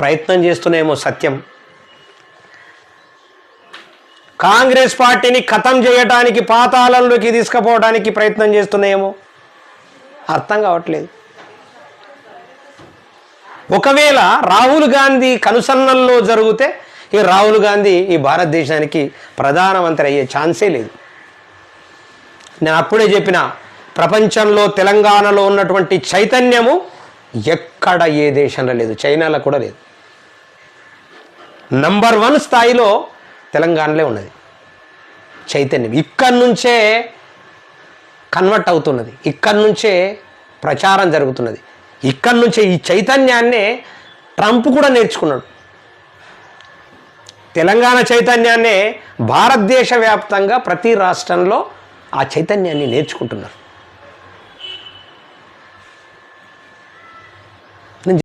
ప్రయత్నం చేస్తున్నాయేమో సత్యం. కాంగ్రెస్ పార్టీని ఖతం చేయడానికి పాతాళంలోకి తీసుకుపోవడానికి ప్రయత్నం చేస్తున్నాయేమో అర్థం కావట్లేదు. ఒకవేళ రాహుల్ గాంధీ కనుసన్నల్లో జరిగితే ఈ రాహుల్ గాంధీ ఈ భారతదేశానికి ప్రధానమంత్రి అయ్యే ఛాన్సే లేదు. నేను అప్పుడే చెప్పిన ప్రపంచంలో తెలంగాణలో ఉన్నటువంటి చైతన్యము ఎక్కడ ఏ దేశంలో లేదు చైనాలో కూడా లేదు. నంబర్ వన్ స్థాయిలో తెలంగాణలో ఉన్నది. చైతన్యం. ఇక్కడి నుంచే కన్వర్ట్ అవుతున్నది. ఇక్కడి నుంచే ప్రచారం జరుగుతున్నది. ఇక్కడి నుంచే ఈ చైతన్యాన్నే ట్రంప్ కూడా నేర్చుకున్నాడు. తెలంగాణ చైతన్యాన్నే భారతదేశ వ్యాప్తంగా ప్రతి రాష్ట్రంలో ఆ చైతన్యాన్ని నేర్చుకుంటున్నారు.